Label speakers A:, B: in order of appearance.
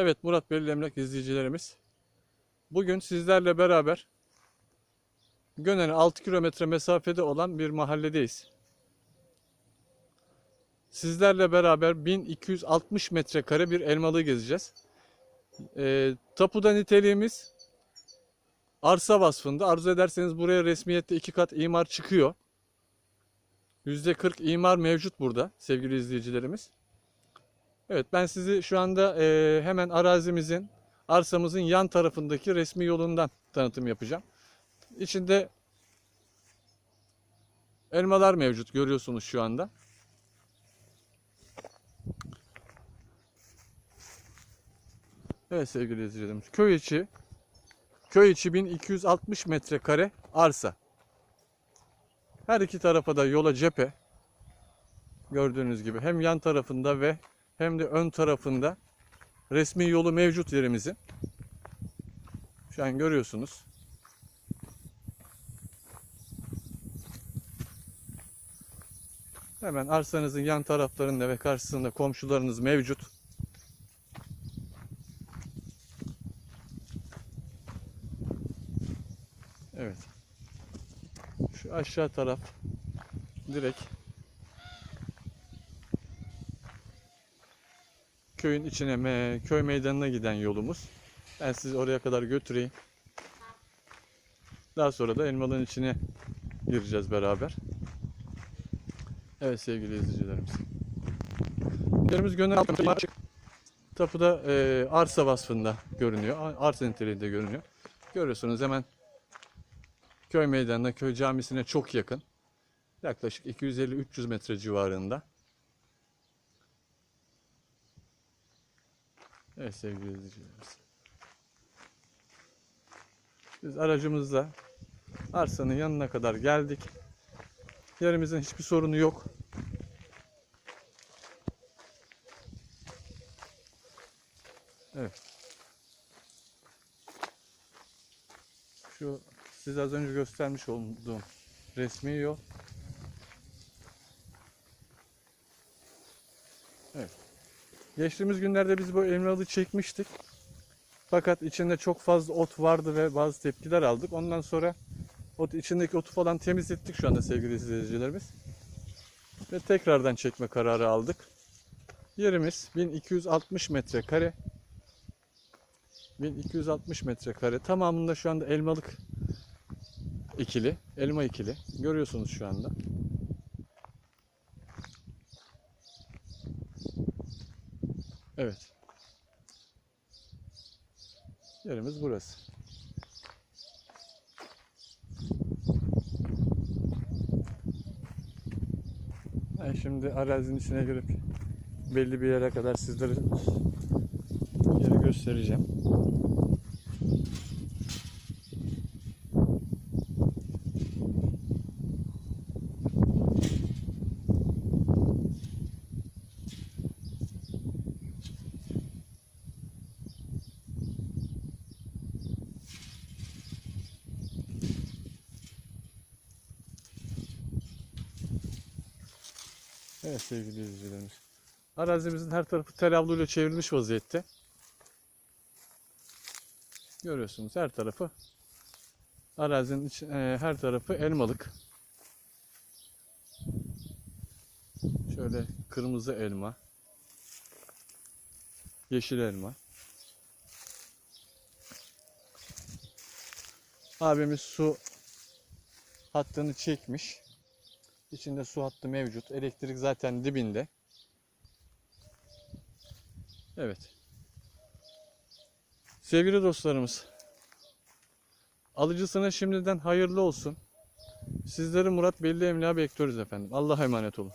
A: Evet Murat Belli Emlak izleyicilerimiz. Bugün sizlerle beraber Gönen'e 6 kilometre mesafede olan bir mahalledeyiz. Sizlerle beraber 1260 metrekare bir elmalığı gezeceğiz. Ee, tapuda niteliğimiz arsa vasfında. Arzu ederseniz buraya resmiyette iki kat imar çıkıyor. %40 imar mevcut burada sevgili izleyicilerimiz. Evet ben sizi şu anda e, hemen arazimizin, arsamızın yan tarafındaki resmi yolundan tanıtım yapacağım. İçinde elmalar mevcut görüyorsunuz şu anda. Evet sevgili izleyicilerimiz. Köy içi köy içi 1260 metrekare arsa. Her iki tarafa da yola cephe. Gördüğünüz gibi hem yan tarafında ve hem de ön tarafında resmi yolu mevcut yerimizin. Şu an görüyorsunuz. Hemen arsanızın yan taraflarında ve karşısında komşularınız mevcut. Evet. Şu aşağı taraf direkt köyün içine, köy meydanına giden yolumuz. Ben sizi oraya kadar götüreyim. Daha sonra da elmalığın içine gireceğiz beraber. Evet sevgili izleyicilerimiz. Yerimiz Gönül Tapuda e, arsa vasfında görünüyor. Ar- Arsa niteliğinde görünüyor. Görüyorsunuz hemen köy meydanına, köy camisine çok yakın. Yaklaşık 250-300 metre civarında. Evet sevgili izleyicilerimiz. Biz aracımızla arsanın yanına kadar geldik. Yerimizin hiçbir sorunu yok. Evet. Şu size az önce göstermiş olduğum resmi yol. Evet. Geçtiğimiz günlerde biz bu elmalı çekmiştik. Fakat içinde çok fazla ot vardı ve bazı tepkiler aldık. Ondan sonra ot, içindeki otu falan temizlettik şu anda sevgili izleyicilerimiz. Ve tekrardan çekme kararı aldık. Yerimiz 1260 metrekare. 1260 metrekare. Tamamında şu anda elmalık ikili, elma ikili. Görüyorsunuz şu anda. Evet. Yerimiz burası. Ben şimdi arazinin içine girip belli bir yere kadar sizlere yeri göstereceğim. Evet sevgili izleyicilerimiz. Arazimizin her tarafı tel avluyla çevrilmiş vaziyette. Görüyorsunuz her tarafı arazinin içi, e, her tarafı elmalık. Şöyle kırmızı elma, yeşil elma. Abimiz su hattını çekmiş. İçinde su hattı mevcut. Elektrik zaten dibinde. Evet. Sevgili dostlarımız. Alıcısına şimdiden hayırlı olsun. Sizleri Murat Belli Emlak'a bekliyoruz efendim. Allah'a emanet olun.